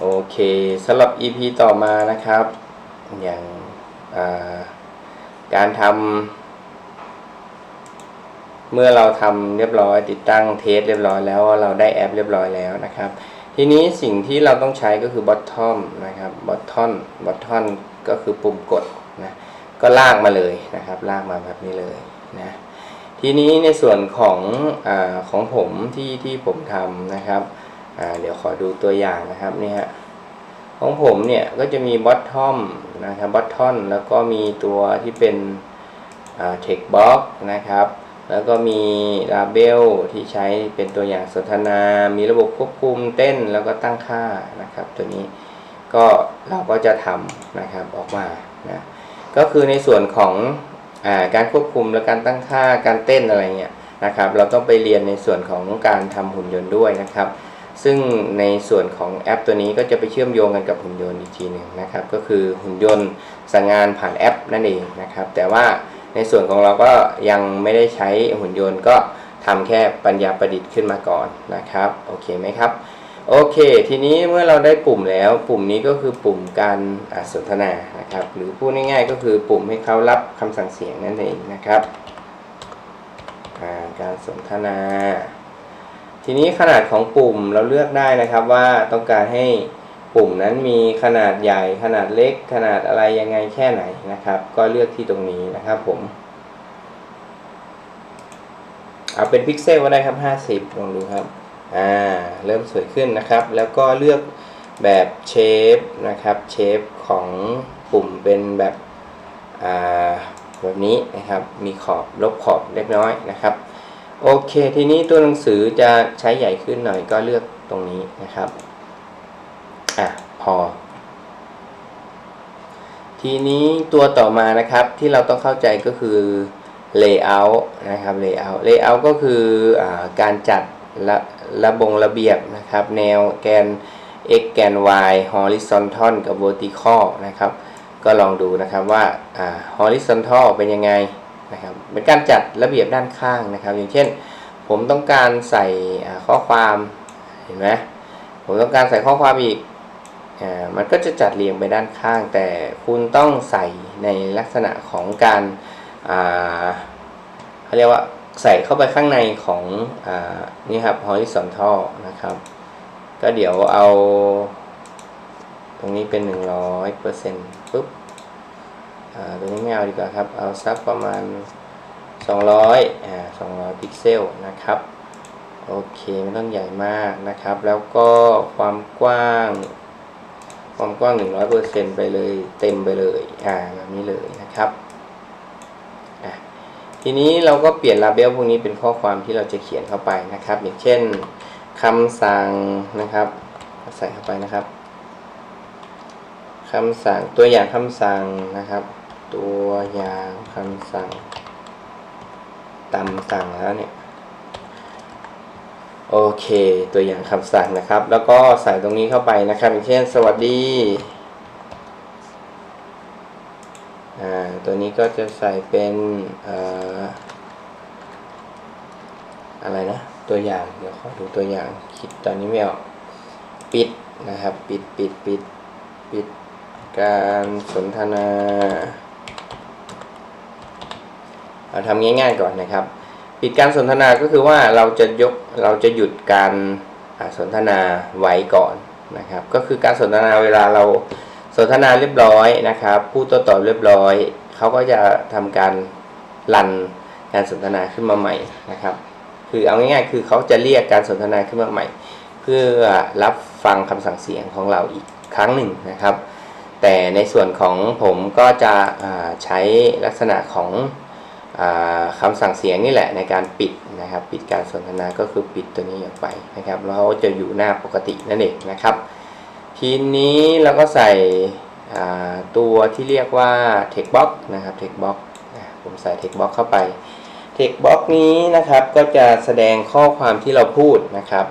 โอเคสำหรับ EP ต่อมานะครับ อย่างาการทำเมื่อเราทำเรียบร้อย ติดตั้งเทสเรียบร้อยแล้วเราได้แอปเรียบร้อยแล้วนะครับ ทีนี้สิ่งที่เราต้องใช้ก็คือ bottom นะครับ bottom bottom ก็คือปุ่มกดนะก็ลากมาเลยนะครับ ลากมาแบบนี้เลยนะทีนี้ในส่วนของอของผมที่ที่ผมทำนะครับ อ่าเดี๋ยวขอดูตัวอย่างนะครับนี่ฮะของผมเนี่ยก็จะมี bottom นะครับ bottom แล้วก็มีตัวที่เป็นอ่า text box นะครับ แล้วก็มี label ที่ใช้เป็นตัวอย่างสนทนา มีระบบควบคุมเต้นแล้วก็ตั้งค่านะครับ ตัวนี้ก็เราก็จะทำนะครับออกมานะก็คือในส่วนของอาการควบคุมและการตั้งค่าการเต้นอะไรเงี้ยนะครับ เราต้องไปเรียนในส่วนของการทำหุ่นยนต์ด้วยนะครับ ซึ่งในส่วนของแอปตัวนี้ก็จะไปเชื่อมโยงกันกับหุ่นยนต์อีกทีหนึ่งนะครับ ก็คือหุ่นยนต์สั่งงานผ่านแอปนั่นเองนะครับ แต่ว่าในส่วนของเราก็ยังไม่ได้ใช้หุ่นยนต์ก็ทำแค่ปัญญาประดิษฐ์ขึ้นมาก่อนนะครับ โอเคไหมครับ โอเค ทีนี้เมื่อเราได้ปุ่มแล้ว ปุ่มนี้ก็คือปุ่มการสนทนานะครับ หรือพูดง่ายๆ ก็คือปุ่มให้เขารับคำสั่งเสียงนั่นเองนะครับ การสนทนา ทีนี้ขนาดของปุ่มเราเลือกได้นะครับว่าต้องการให้ปุ่มนั้นมีขนาดใหญ่ขนาดเล็ก ขนาดอะไรยังไงแค่ไหนนะครับ ก็เลือกที่ตรงนี้นะครับผม เอาเป็นพิกเซลก็ได้ครับ 50 ลองดูครับ อ่า เริ่มสวยขึ้นนะครับ แล้วก็เลือกแบบเชฟนะครับเชฟของปุ่มเป็นแบบ อ่า แบบนี้นะครับ มีขอบลบขอบเล็กน้อยนะครับ โอเค ทีนี้ตัวหนังสือจะใช้ใหญ่ขึ้นหน่อยก็เลือกตรงนี้นะครับ อะ พอ ทีนี้ตัวต่อมานะครับที่เราต้องเข้าใจก็คือ layout นะครับ layout layout ก็คืออาการจัดระระบงระเบียบนะครับ แนวแกน x แกน y horizontal กับ vertical นะครับ ก็ลองดูนะครับว่าอ่า horizontal เป็นยังไง นะครับเป็นการจัดระเบียบด้านข้างนะครับ อย่างเช่น ผมต้องการใส่ข้อความเห็นไหมผมต้องการใส่ข้อความอีกมันก็จะจัดเรียงไปด้านข้าง แต่คุณต้องใส่ในลักษณะของการเขาเรียกว่าใส่เข้าไปข้างในของอนี่ครับ horizontal นะครับ ก็เดี๋ยวเอา ตรงนี้เป็น 100เปอร์เซ็นต์ปุ๊บ ตรงนี้ไม่เอาดีกว่าครับ เอาสักประมาณ 200อ่า200 พิกเซลนะครับ โอเคไม่ต้องใหญ่มากนะครับ แล้วก็ความกว้าง ความกว้าง 100%ไปเลย เต็มไปเลยอ่าแบบนี้เลยนะครับทีนี้เราก็เปลี่ยนลาเบลพวกนี้เป็นข้อความที่เราจะเขียนเข้าไปนะครับ อย่างเช่นคำสั่งนะครับ ใส่เข้าไปนะครับคำสั่งตัวอย่างคำสั่งนะครับ ตัวอย่างคำสั่งตามสั่งแล้วเนี่ยโอเคตัวอย่างคำสั่งนะครับ แล้วก็ใส่ตรงนี้เข้าไปนะครับอย่างเช่น สวัสดีอ่าตัวนี้ก็จะใส่เป็นออะไรนะ ตัวอย่างเดี๋ยวขอดูตัวอย่างคิดตอนนี้ไม่ออกปิดนะครับ ปิดปิดปิดปิดการสนทนา ทำง่ายๆก่อนนะครับปิดการสนทนาก็คือว่าเราจะยกเราจะหยุดการสนทนาไว้ก่อนนะครับ ก็คือการสนทนาเวลาเราสนทนาเรียบร้อยนะครับพูดโต้ตอบเรียบร้อยเขาก็จะทำการรันการสนทนาขึ้นมาใหม่นะครับ คือเอาง่ายๆ คือเขาจะเรียกการสนทนาขึ้นมาใหม่ เพื่อรับฟังคำสั่งเสียงของเราอีกครั้งหนึ่งนะครับ แต่ในส่วนของผมก็จะใช้ลักษณะของ คำสั่งเสียงนี่แหละในการปิดนะครับ ปิดการสนทนาก็คือปิดตัวนี้ออกไปนะครับแล้วจะอยู่หน้าปกตินั่นเองนะครับ ทีนี้เราก็ใส่ตัวที่เรียกว่า text box นะครับ text box ผมใส่ text box เข้าไป text box นี้นะครับก็จะแสดงข้อความที่เราพูดนะครับ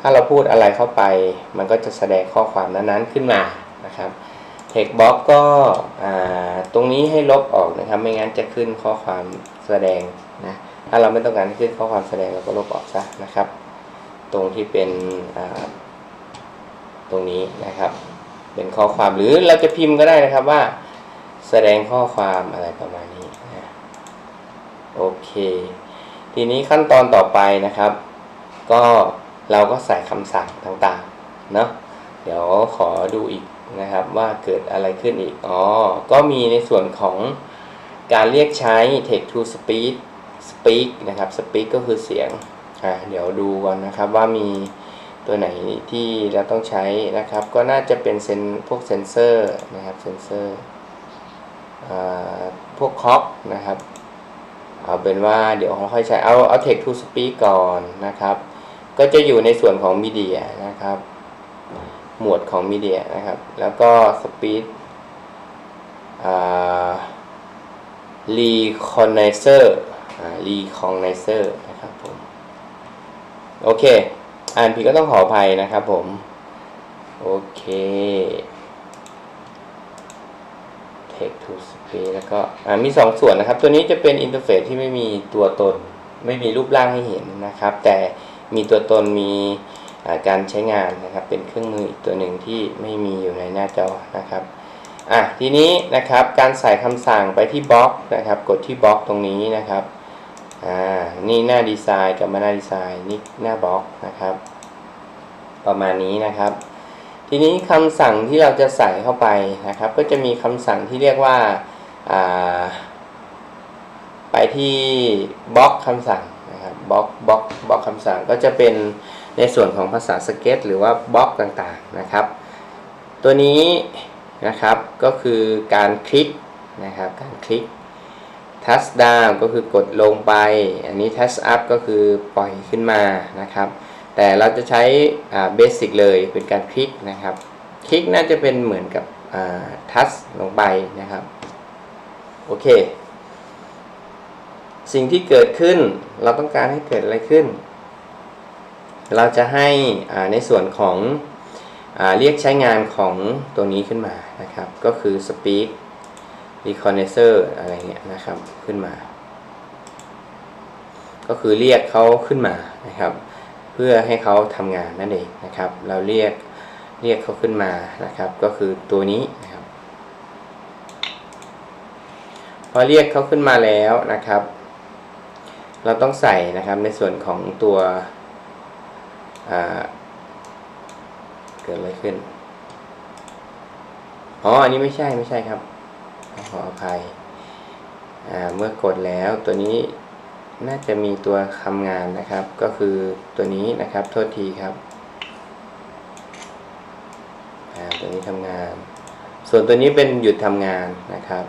ถ้าเราพูดอะไรเข้าไป มันก็จะแสดงข้อความนั้นๆขึ้นมานะครับ text box ก็ตรงนี้ให้ลบออกนะครับ ไม่งั้นจะขึ้นข้อความแสดงนะถ้าเราไม่ต้องการขึ้นข้อความแสดงเราก็ลบออกซะนะครับ ตรงที่เป็นตรงนี้นะครับ เป็นข้อความหรือเราจะพิมพ์ก็ได้นะครับว่า แสดงข้อความอะไรประมาณนี้นะโอเค ทีนี้ขั้นตอนต่อไปนะครับ ก็เราก็ใส่คำสั่งต่างๆเนาะเดี๋ยวขอดูอีก นะครับว่าเกิดอะไรขึ้นอีก อ๋อ ก็มีในส่วนของการเรียกใช้ text to speech speak นะครับ speak ก็คือเสียง อ่า เดี๋ยวดูก่อนนะครับว่ามีตัวไหนที่เราต้องใช้นะครับ ก็น่าจะเป็นเซนพวกเซนเซอร์นะครับ เซนเซอร์ อ่า พวกคอกนะครับ เอาเป็นว่าเดี๋ยวค่อยใช้ เอา เอา text to speak ก่อนนะครับ ก็จะอยู่ในส่วนของมีเดียนะครับ หมวดของมีเดียนะครับ แล้วก็ speed อ่า recognizer อ่า recognizer นะครับผมโอเค อ่านผิดก็ต้องขออภัยนะครับผม โอเค text to speech แล้วก็มีสองส่วนนะครับ ตัวนี้จะเป็นอินเทอร์เฟซที่ไม่มีตัวตน ไม่มีรูปร่างให้เห็นนะครับ แต่มีตัวตนมี การใช้งานนะครับเป็นเครื่องมืออีกตัวหนึ่งที่ไม่มีอยู่ในหน้าจอนะครับอะทีนี้นะครับการใส่คำสั่งไปที่บล็อกนะครับ กดที่บล็อกตรงนี้นะครับอ่านี่หน้าดีไซน์กับมาหน้าดีไซน์นี่หน้าบล็อกนะครับ ประมาณนี้นะครับ ทีนี้คำสั่งที่เราจะใส่เข้าไปนะครับ ก็จะมีคำสั่งที่เรียกว่าอ่าไปที่บล็อกคำสั่งนะครับบล็อกบล็อกบล็อกคำสั่งก็จะเป็น ในส่วนของภาษาสเก็ต หรือว่าบล็อกต่างๆนะครับ ตัวนี้นะครับก็คือการคลิกนะครับการคลิก touch down ก็คือกดลงไป อันนี้ touch up ก็คือปล่อยขึ้นมานะครับ แต่เราจะใช้เบสิกเลยเป็นการคลิกนะครับ คลิกน่าจะเป็นเหมือนกับทัชลงไปนะครับ โอเค สิ่งที่เกิดขึ้นเราต้องการให้เกิดอะไรขึ้น เราจะให้ในส่วนของอเรียกใช้งานของตัวนี้ขึ้นมานะครับ ก็คือ speak recognizer อะไรเงี้ยนะครับขึ้นมา ก็คือเรียกเขาขึ้นมานะครับ เพื่อให้เขาทำงานนั่นเองนะครับ เราเรียกเรียกเขาขึ้นมานะครับ ก็คือตัวนี้นะครับ พอเรียกเขาขึ้นมาแล้วนะครับ เราต้องใส่นะครับในส่วนของตัว เกิดอะไรขึ้น อ๋อ อันนี้ไม่ใช่ไม่ใช่ครับ ขออภัย เมื่อกดแล้วตัวนี้น่าจะมีตัวทำงานนะครับ ก็คือตัวนี้นะครับ โทษทีครับ ตัวนี้ทำงาน ส่วนตัวนี้เป็นหยุดทำงานนะครับ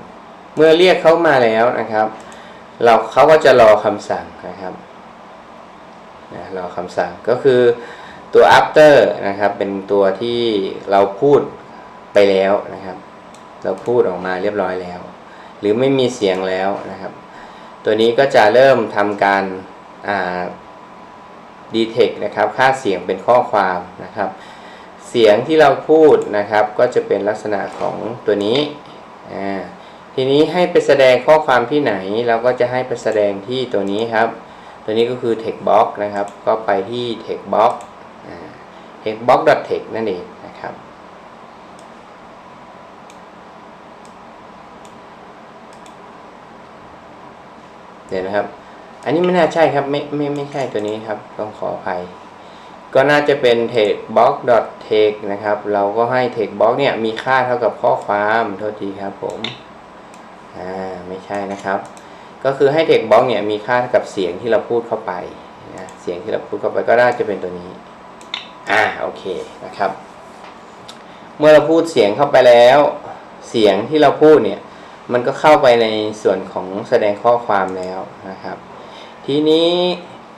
เมื่อเรียกเขามาแล้วนะครับ เราเขาก็จะรอคำสั่งนะครับ นะรอคำสั่งก็คือตัว after นะครับ เป็นตัวที่เราพูดไปแล้วนะครับ เราพูดออกมาเรียบร้อยแล้ว หรือไม่มีเสียงแล้วนะครับ ตัวนี้ก็จะเริ่มทำการดีเทคนะครับค่าเสียงเป็นข้อความนะครับ เสียงที่เราพูดนะครับ ก็จะเป็นลักษณะของตัวนี้ทีนี้ให้ไปแสดงข้อความที่ไหน เราก็จะให้ไปแสดงที่ตัวนี้ครับ ตัวนี้ก็คือ text box นะครับ ก็ไปที่ Textbox text box text นั่นเองนะครับ เดี๋ยวนะครับ อันนี้ไม่น่าใช่ครับ ไม่ไม่ไม่ใช่ตัวนี้ครับ ต้องขออภัย ก็น่าจะเป็น text box text นะครับ เราก็ให้ text box เนี่ยมีค่าเท่ากับข้อความ โทษทีครับผม อ่า ไม่ใช่นะครับ ก็คือให้ text box เนี่ยมีค่าเท่ากับเสียงที่เราพูดเข้าไปนะเสียงที่เราพูดเข้าไปก็น่าจะเป็นตัวนี้ อ่าโอเคนะครับ เมื่อเราพูดเสียงเข้าไปแล้ว เสียงที่เราพูดเนี่ย มันก็เข้าไปในส่วนของแสดงข้อความแล้วนะครับ ทีนี้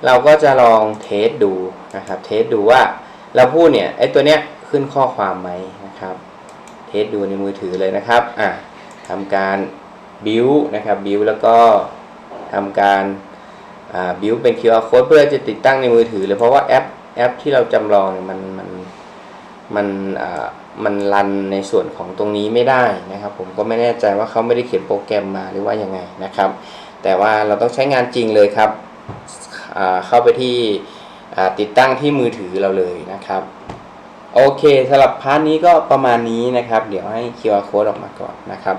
เราก็จะลองเทสดูนะครับเทสดูว่าเราพูดเนี่ยไอ้ตัวเนี้ยขึ้นข้อความไหมนะครับ เทสดูในมือถือเลยนะครับอะทำการบิวนะครับบิวแล้วก็ ทำการบิวเป็น QR code เพื่อจะติดตั้งในมือถือเลยเพราะว่าแอปแอปที่เราจำลองมันมันมันมันรันในส่วนของตรงนี้ไม่ได้นะครับ ผมก็ไม่แน่ใจว่าเขาไม่ได้เขียนโปรแกรมมาหรือว่ายังไงนะครับ แต่ว่าเราต้องใช้งานจริงเลยครับเข้าไปที่ติดตั้งที่มือถือเราเลยนะครับ โอเคสำหรับพาร์ทนี้ก็ประมาณนี้นะครับ เดี๋ยวให้ QR code ออกมาก่อนนะครับ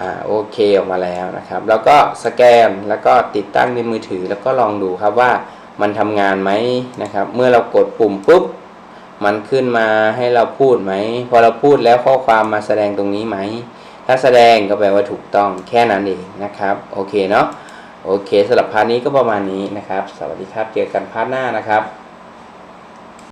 อ่าโอเคออกมาแล้วนะครับ แล้วก็สแกนแล้วก็ติดตั้งในมือถือ แล้วก็ลองดูครับว่ามันทำงานไหมนะครับ เมื่อเรากดปุ่มปุ๊บมันขึ้นมาให้เราพูดไหม พอเราพูดแล้วข้อความมาแสดงตรงนี้ไหม ถ้าแสดงก็แปลว่าถูกต้องแค่นั้นเองนะครับ โอเคเนาะ โอเคสำหรับพาร์ทนี้ก็ประมาณนี้นะครับ สวัสดีครับ เจอกันพาร์ทหน้านะครับ